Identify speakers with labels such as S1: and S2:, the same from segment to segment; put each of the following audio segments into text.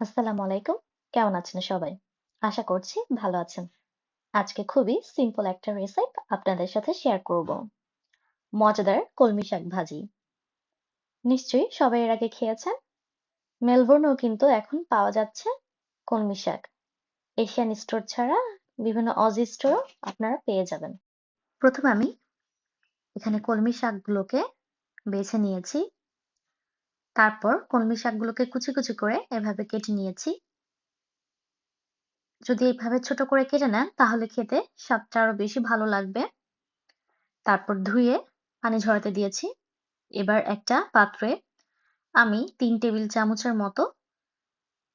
S1: আসসালামু আলাইকুম। কেমন আছেন সবাই? আশা করছি ভালো আছেন। আজকে খুবই সিম্পল একটা রেসিপি আপনাদের সাথে শেয়ার করব। মজাদার কলমি শাক ভাজি। নিশ্চয়ই সবাই এর আগে খেয়েছেন? মেলবোর্নেও কিন্তু এখন পাওয়া যাচ্ছে কলমি শাক। এশিয়ান স্টোর ছাড়া বিভিন্ন অজি স্টোরও আপনারা পেয়ে যাবেন। প্রথমে আমি এখানে কলমি শাকগুলোকে বেছে নিয়েছি। তারপর কলমি শাকগুলোকে কুচি কুচি করে এভাবে কেটে নিয়েছি। যদি এইভাবে ছোট করে কেটে নেন, তাহলে খেতে স্বাদটা আরও বেশি ভালো লাগবে। তারপর ধুয়ে পানি ঝরাতে দিয়েছি। এবার একটা পাত্রে আমি তিন টেবিল চামচের মতো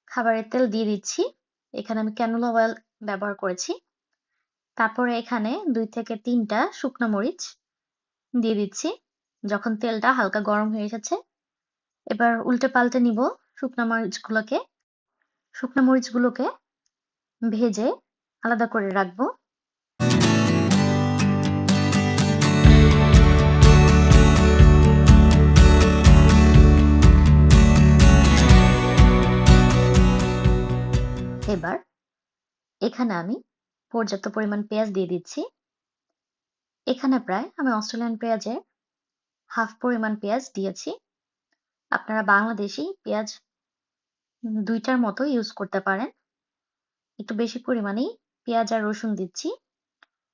S1: খাবারের তেল দিয়ে দিচ্ছি। এখানে আমি ক্যানোলা অয়েল ব্যবহার করেছি। তারপরে এখানে দুই থেকে তিনটা শুকনো মরিচ দিয়ে দিচ্ছি। যখন তেলটা হালকা গরম হয়ে এসেছে এবার উল্টে পাল্টে নিব শুকনো মরিচগুলোকে। শুকনো মরিচগুলোকে ভেজে আলাদা করে রাখব। এবার এখানে আমি পর্যাপ্ত পরিমাণ পেঁয়াজ দিয়ে দিচ্ছি। এখানে প্রায় আমি অস্ট্রেলিয়ান পেঁয়াজের হাফ পরিমাণ পেঁয়াজ দিয়েছি। আপনারা বাংলাদেশি পেঁয়াজ দুইটার মতো ইউজ করতে পারেন। একটু বেশি পরিমাণেই পেঁয়াজ আর রসুন দিচ্ছি।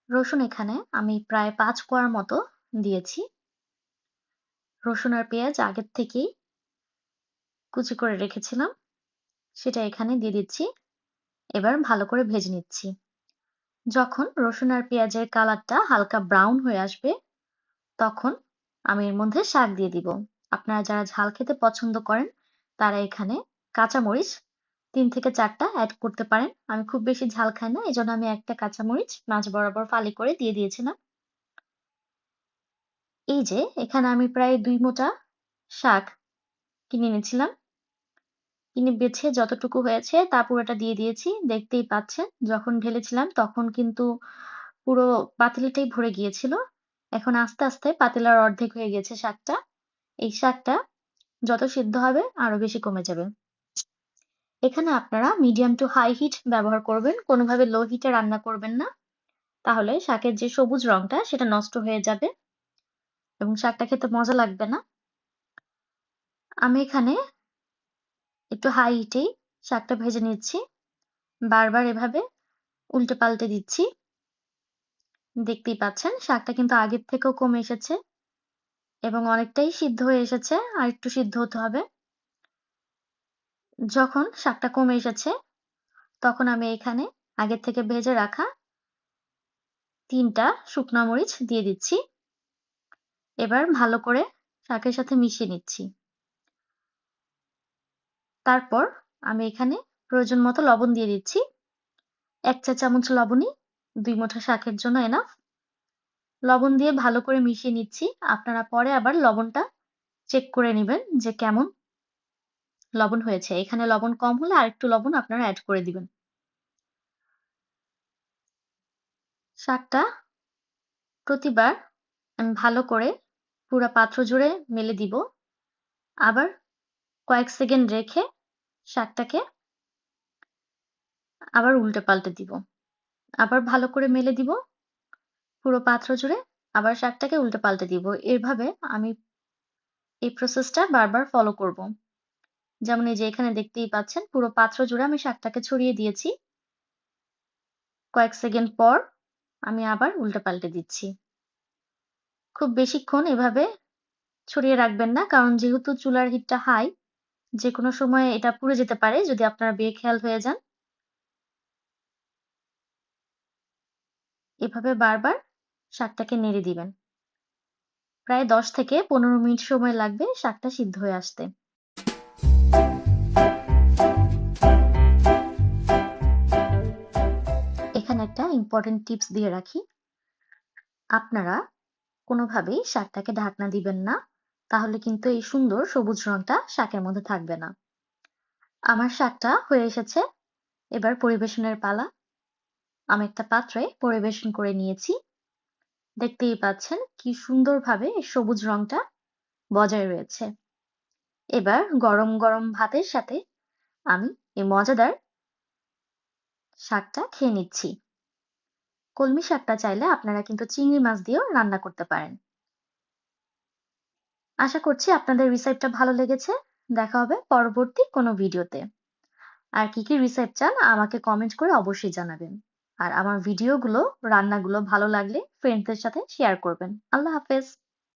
S1: রসুন এখানে আমি প্রায় পাঁচ কোয়ার মতো দিয়েছি। রসুন আর পেঁয়াজ আগের থেকেই কুচি করে রেখেছিলাম। সেটা এখানে দিয়ে দিচ্ছি। এবার ভালো করে ভেজে নিচ্ছি। যখন রসুন আর পেঁয়াজের কালারটা হালকা ব্রাউন হয়ে আসবে, তখন আমি এর মধ্যে শাক দিয়ে দিব। আপনারা যারা ঝাল খেতে পছন্দ করেন, তারা এখানে কাঁচামরিচ তিন থেকে চারটা অ্যাড করতে পারেন। আমি খুব বেশি ঝাল খাই না, এজন্য আমি একটা কাঁচামরিচ মাছ বরাবর ফালি করে দিয়ে দিয়েছিলাম। এই যে, এখানে আমি প্রায় দুই মোটা শাক কিনে এনেছিলাম। কিনে বেছে যতটুকু হয়েছে, তা পুরোটা দিয়ে দিয়েছি। দেখতেই পাচ্ছেন, যখন ঢেলেছিলাম তখন কিন্তু পুরো পাতিলিটাই ভরে গিয়েছিল। এখন আস্তে আস্তে পাতিলার অর্ধেক হয়ে গেছে শাকটা। এই শাকটা যত সিদ্ধ হবে আরও বেশি কমে যাবে। এখানে আপনারা মিডিয়াম টু হাই হিট ব্যবহার করবেন, কোনোভাবে লো হিটে রান্না করবেন না। তাহলে শাকের যে সবুজ রংটা, সেটা নষ্ট হয়ে যাবে এবং শাকটা খেতে মজা লাগবে না। আমি এখানে একটু হাই হিটেই শাকটা ভেজে নিচ্ছি। বারবার এভাবে উল্টে পাল্টে দিচ্ছি। দেখতেই পাচ্ছেন, শাকটা কিন্তু আগের থেকেও কমে এসেছে। এবং অনেকটাই সিদ্ধ হয়ে এসেছে, আর একটু সিদ্ধ হতে হবে। যখন শাকটা কমে এসেছে, তখন আমি এখানে আগের থেকে ভেজে রাখা তিনটা শুকনো মরিচ দিয়ে দিচ্ছি। এবার ভালো করে শাকের সাথে মিশিয়ে নিচ্ছি। তারপর আমি এখানে প্রয়োজন মতো লবণ দিয়ে দিচ্ছি। এক চা চামচ লবণই দুই মুঠো শাকের জন্য এনাফ লবণ দিয়ে ভালো করে মিশিয়ে নিচ্ছি। আপনারা পরে আবার লবণটা চেক করে নেবেন যে কেমন লবণ হয়েছে। এখানে লবণ কম হলে আরেকটু লবণ আপনারা অ্যাড করে দিবেন। শাকটা প্রতিবার আমি ভালো করে পুরো পাত্র জুড়ে মেলে দিব। আবার কয়েক সেকেন্ড রেখে শাকটাকে আবার উল্টে পাল্টে দিব। আবার ভালো করে মেলে দিব। পুরো পাত্র জুড়ে আবার শাকটাকে উল্টে পাল্টে দিব। এভাবে আমি এই প্রসেসটা বারবার ফলো করব। যেমন এই যে এখানে দেখতেই পাচ্ছেন, পুরো পাত্র জুড়ে আমি শাকটাকে ছড়িয়ে দিয়েছি। কয়েক সেকেন্ড পর আমি আবার উল্টে পাল্টে দিচ্ছি। খুব বেশিক্ষণ এভাবে ছড়িয়ে রাখবেন না, কারণ যেহেতু চুলার হিটটা হাই যে কোনো সময় এটা পুড়ে যেতে পারে যদি আপনারা বেখেয়াল হয়ে যান। এভাবে বারবার শাকটাকে নেড়ে দিবেন। প্রায় দশ থেকে পনেরো মিনিট সময় লাগবে শাকটা সিদ্ধ হয়ে আসতে। এখানে একটা ইম্পর্টেন্ট টিপস দিয়ে রাখি। আপনারা কোনোভাবেই শাকটাকে ঢাকনা দিবেন না, তাহলে কিন্তু এই সুন্দর সবুজ রংটা শাকের মধ্যে থাকবে না। আমার শাকটা হয়ে এসেছে, এবার পরিবেশনের পালা। আমি একটা পাত্রে পরিবেশন করে নিয়েছি। দেখতেই পাচ্ছেন কি সুন্দরভাবে সবুজ রংটা বজায় রয়েছে। এবার গরম গরম ভাতের সাথে আমি এই মজাদার শাকটা খেয়ে নিচ্ছি। কলমি শাকটা চাইলে আপনারা কিন্তু চিংড়ি মাছ দিয়েও রান্না করতে পারেন। আশা করছি আপনাদের রিসেপ্টটা ভালো লেগেছে। দেখা হবে পরবর্তী কোনো ভিডিওতে। আর কি কি রিসেপ্ট চান আমাকে কমেন্ট করে অবশ্যই জানাবেন। আর আমার ভিডিওগুলো রান্নাগুলো ভালো লাগলে ফ্রেন্ডসদের সাথে শেয়ার করবেন। আল্লাহ হাফেজ।